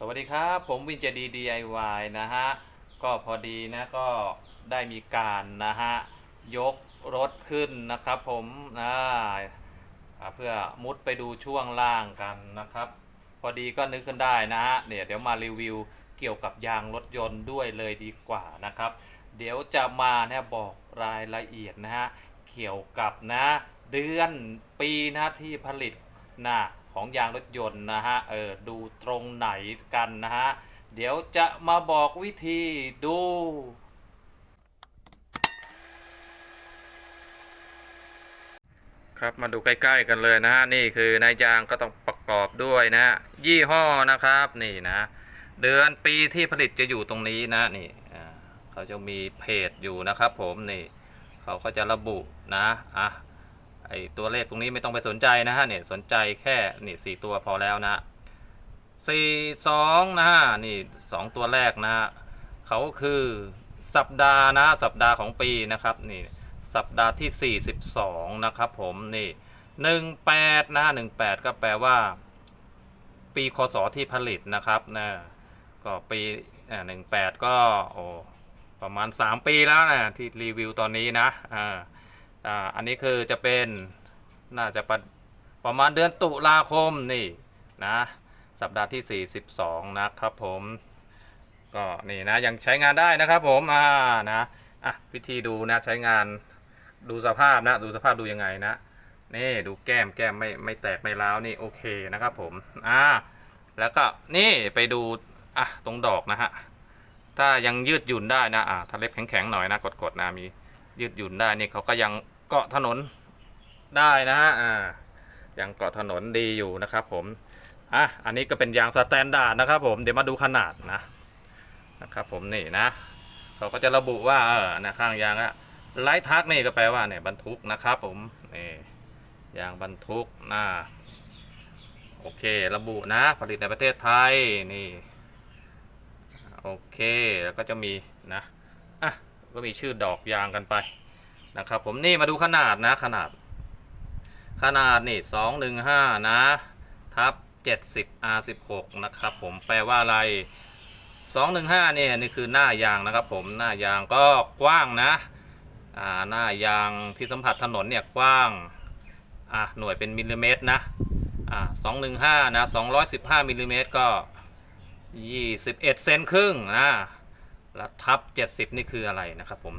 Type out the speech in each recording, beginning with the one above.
สวัสดีครับ ผมวินเจดี DIY นะฮะ ก็พอดีนะก็ได้มีการนะฮะ ยกรถขึ้นนะครับผมนะเพื่อมุดไปดูช่วงล่างกันนะครับ พอดีก็นึกขึ้นได้นะฮะเดี๋ยเดี๋ยวมารีวิวเกี่ยวกับยางรถยนต์ด้วยเลยดีกว่านะครับ เดี๋ยวจะมาเนี่ยบอกรายละเอียดนะฮะ เกี่ยวกับนะเดือนปีนะที่ผลิตนะ ของยางรถยนต์นะฮะ เออ ดูตรงไหนกันนะฮะ เดี๋ยวจะมาบอกวิธีดูครับมาดูใกล้ๆกันเลยนะฮะนี่คือนายยางก็ต้องประกอบด้วยนะ ยี่ห้อนะครับนี่นะ เดือนปีที่ผลิตจะอยู่ตรงนี้นะนี่เขาจะมีเพจอยู่นะครับผมนี่ เขาก็จะระบุนะอะ ไอตัวเลขตรงนี้ไม่ต้องไปสนใจนะฮะเนี่ยสนใจแค่นี่สี่ตัวพอแล้วนะสี่สองนะฮะนี่สองตัวแรกนะฮะเขาคือสัปดาห์นะสัปดาห์ของปีนะครับนี่สัปดาห์ที่ 42 นะครับผมนี่18นะ18 ก็แปลว่า ปีคศที่ผลิตนะครับนะก็ปีหนึ่งแปดก็โอ้ประมาณ 3 ปีแล้วนะที่รีวิวตอนนี้นะอ่า อ่าอันนี้คือจะเป็นน่าจะประประมาณเดือนตุลาคมนี่นะสัปดาห์ที่ 42 นะครับผมก็นี่นะยังใช้งานได้นะครับผมอ่านะอะวิธีดูนะใช้งานดูสภาพนะดูสภาพดูยังไงนะนี่ดูแก้มแก้มไม่ไม่แตกไม่ร้าวนี่โอเคนะครับผมอ่าแล้วก็นี่ไปดูอะตรงดอกนะฮะถ้ายังยืดหยุ่นได้นะอะถ้าเล็บแข็งๆหน่อยนะกดๆนะมี ยืดหยุ่นได้นี่เขาก็ยังเกาะถนนได้นะฮะอ่ายังเกาะถนนดีอยู่นะครับผมอะอันนี้ก็เป็นยางสแตนดาร์ดนะครับผมเดี๋ยวมาดูขนาดนะนะครับผมนี่นะเขาก็จะระบุว่าเออนะข้างยางอะไลท์ทักนี่ก็แปลว่าเนี่ยบรรทุกนะครับผมนี่ยางบรรทุกนะโอเคระบุนะ ผลิตในประเทศไทยนี่โอเคแล้วก็จะมีนะอะ ก็มีชื่อดอกยางกันไปนะครับผมนี่มาดูขนาดนะขนาด ขนาดนี่สองหนึ่งห้านะทับเจ็ดสิบ R สิบหกนะครับผมแปลว่าอะไรสองหนึ่งห้าเนี่ยนี่คือหน้ายางนะครับผมหน้ายางก็กว้างนะอ่าหน้ายางที่สัมผัสถนนเนี่ยกว้างอะหน่วยเป็นมิลลิเมตรนะอ่าสองหนึ่งห้านะสองร้อยสิบห้ามิลลิเมตรก็ยี่สิบเอ็ดเซนครึ่งนะ แล้วทับเจ็ดสิบนี่คืออะไรนะครับผม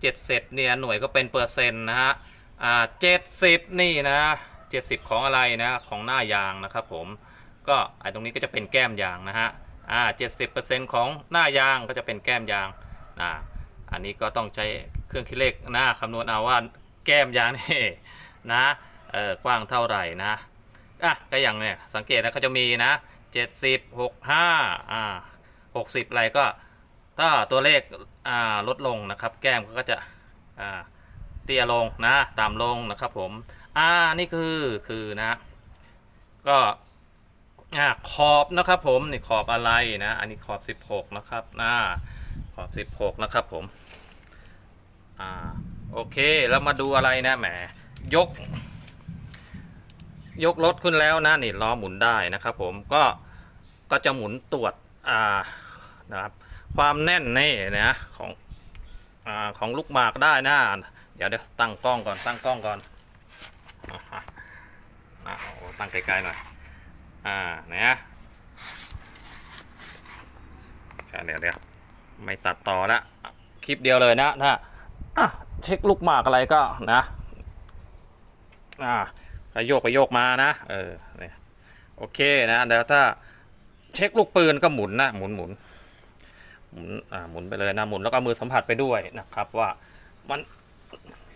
เจ็ดสิบเนี่ยหน่วยก็เป็นเปอร์เซ็นต์นะฮะอ่าเจ็ดสิบนี่นะเจ็ดสิบของอะไรนะของหน้ายางนะครับผมก็ไอ้ตรงนี้ก็จะเป็นแก้มยางนะฮะอ่าเจ็ดสิบเปอร์เซ็นต์ของหน้ายางก็จะเป็นแก้มยางนะอันนี้ก็ต้องใช้เครื่องคิดเลขนะคำนวณเอาว่าแก้มยางนี่นะเออกว้างเท่าไหร่นะอะก็อย่างเนี่ยสังเกตนะเขาจะมีนะเจ็ดสิบหกห้าอ่าหกสิบอะไรก็ ถ้าตัวเลขลดลงนะครับแก้มก็จะเตี้ยลงนะต่ำลงนะครับผมอ่านี่คือคือนะก็อ่าขอบนะครับผมนี่ขอบอะไรนะอันนี้ขอบ 16 นะครับนะขอบ 16 นะครับผมอ่าโอเคแล้วมาดูอะไรนะแหมยก ยกรถขึ้นแล้วนะนี่ล้อหมุนได้นะครับผมก็ก็จะหมุนตรวจอ่านะครับ ความแน่นนี่นะของอของลูกหมากได้นะเดี๋ยวเดี๋ยวตั้งกล้องก่อนตั้งกล้องก่อนอ่าฮะตั้งไกลๆหน่อยอ่าเนี่ยอะเดี๋ยวเดี๋ยวไม่ตัดต่อละคลิปเดียวเลยนะถ้าเช็คลูกหมากอะไรก็นะอ่าก็โยกไปโยกมานะเออเนี่ยโอเคนะเดี๋ยวถ้าเช็คลูกปืนก็หมุนนะหมุนหมุน หมุนอ่าหมุนไปเลยนะหมุนแล้วก็มือสัมผัสไปด้วยนะครับว่ามัน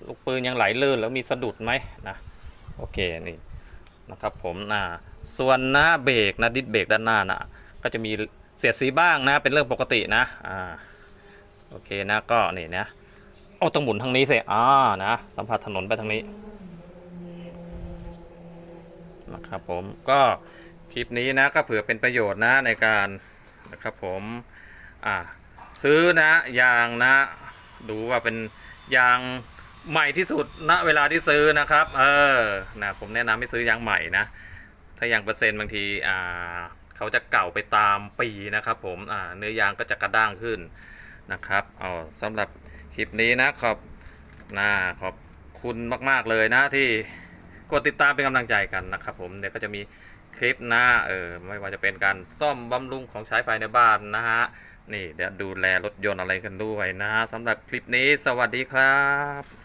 ลูกปืนยังไหลลื่นแล้วมีสะดุดไหมนะโอเคนี่นะครับผมนะส่วนหน้าเบรกนะดิสเบรกด้านหน้านะก็จะมีเสียดสีบ้างนะเป็นเรื่องปกตินะอ่าโอเคนะก็นี่นะเอาต้องหมุนทางนี้สิอ่านะสัมผัสถนนไปทางนี้นะครับผมก็คลิปนี้นะก็เผื่อเป็นประโยชน์นะในการนะครับผม อ่าซื้อนะยางนะ ดูว่าเป็นยางใหม่ที่สุดณเวลาที่ซื้อนะครับ เออนะผมแนะนำให้ซื้อยางใหม่นะ ถ้ายางเปอร์เซ็นต์บางทีอ่าเขาจะเก่าไปตามปีนะครับ ผมอ่าเนื้อยางก็จะกระด้างขึ้นนะครับอ๋อสำหรับคลิปนี้นะขอบนะขอบคุณมาก ๆ เลยนะที่กดติดตามเป็นกำลังใจกันนะครับ ผมเดี๋ยวก็จะมี คลิปหน้าเออไม่ว่าจะเป็นการซ่อมบำรุงของใช้ภายในบ้านนะฮะนี่เดี๋ยวดูแลรถยนต์อะไรกันด้วยนะฮะสำหรับคลิปนี้สวัสดีครับ